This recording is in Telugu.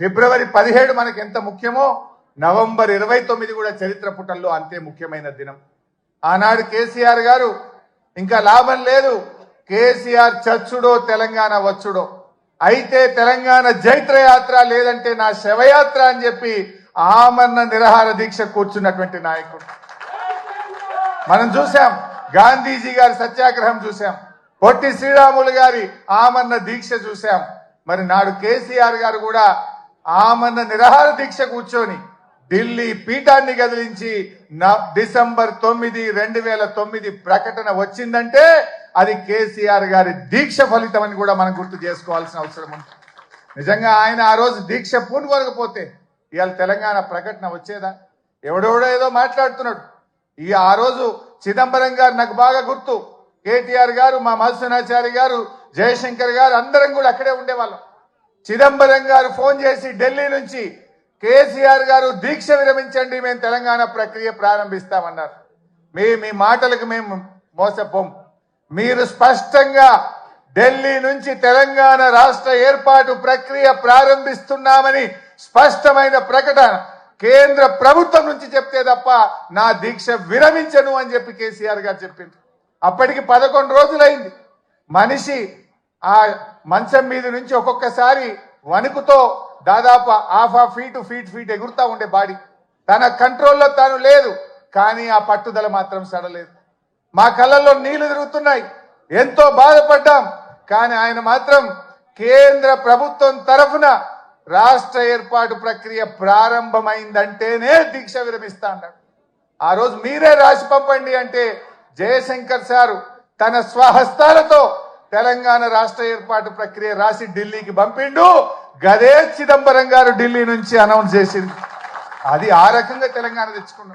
ఫిబ్రవరి పదిహేడు మనకి ఎంత ముఖ్యమో నవంబర్ ఇరవై తొమ్మిది కూడా చరిత్ర పుటల్లో అంతే ముఖ్యమైన దినం. ఆనాడు కేసీఆర్ గారు ఇంకా లాభం లేదు. కేసీఆర్ చచ్చుడో తెలంగాణ వచ్చుడో. అయితే తెలంగాణ జైత్రయాత్ర లేదంటే నా శవయాత్ర అని చెప్పి ఆమరణ నిరహార దీక్ష కూర్చున్నటువంటి నాయకుడు. మనం చూసాం గాంధీజీ గారి సత్యాగ్రహం చూసాం పొట్టి శ్రీరాములు గారి ఆమరణ దీక్ష చూసాం మరి నాడు కేసీఆర్ గారు కూడా ఆమెన నిరహార దీక్ష కూర్చొని ఢిల్లీ పీఠాన్ని కదిలించి న- డిసెంబర్ తొమ్మిది రెండు వేల తొమ్మిది ప్రకటన వచ్చిందంటే అది కేసీఆర్ గారి దీక్ష ఫలితం అని కూడా మనం గుర్తు చేసుకోవాల్సిన అవసరం ఉంది నిజంగా ఆయన ఆ రోజు దీక్ష పూనుకోకపోతే ఇవాళ తెలంగాణ ప్రకటన వచ్చేదా? ఎవడెవడో ఏదో మాట్లాడుతున్నాడు. ఈ ఆ రోజు చిదంబరం గారు నాకు బాగా గుర్తు. కేటీఆర్ గారు మా మధుసూనాచారి గారు జయశంకర్ గారు అందరం కూడా అక్కడే ఉండేవాళ్ళం. చిదంబరం గారు ఫోన్ చేసి ఢిల్లీ నుంచి కేసీఆర్ గారు దీక్ష విరమించండి మేము తెలంగాణ ప్రక్రియ ప్రారంభిస్తామన్నారు. మీ మీ మాటలకు మేము మోసపోం. మీరు స్పష్టంగా ఢిల్లీ నుంచి తెలంగాణ రాష్ట్ర ఏర్పాటు ప్రక్రియ ప్రారంభిస్తున్నామని స్పష్టమైన ప్రకటన కేంద్ర ప్రభుత్వం నుంచి చెప్తే తప్ప నా దీక్ష విరమించను అని చెప్పి కేసీఆర్ గారు చెప్పింది అప్పటికి పదకొండు రోజులైంది. మనిషి ఆ మంచం మీద నుంచి ఒక్కొక్కసారి వణుకుతో దాదాపు half half feet feet feet ఎగురుతా ఉండే బాడీ. తన కంట్రోల్లో తాను లేదు కానీ ఆ పట్టుదల మాత్రం సడలేదు. మా కళ్ళల్లో నీళ్ళు తిరుగుతున్నాయి. ఎంతో బాధపడ్డాం కానీ ఆయన మాత్రం కేంద్ర ప్రభుత్వం తరఫున రాష్ట్ర ఏర్పాటు ప్రక్రియ ప్రారంభమైందంటేనే దీక్ష విరమిస్తా అన్నాడు. ఆ రోజు మీరే రాసి పంపండి అంటే జయశంకర్ సారు తన స్వహస్తాలతో తెలంగాణ రాష్ట్ర ఏర్పాటు ప్రక్రియ రాసి ఢిల్లీకి పంపిండు. గదే చిదంబరం గారు ఢిల్లీ నుంచి అనౌన్స్ చేసింది. అది ఆ రకంగా తెలంగాణ తెచ్చుకున్నాం.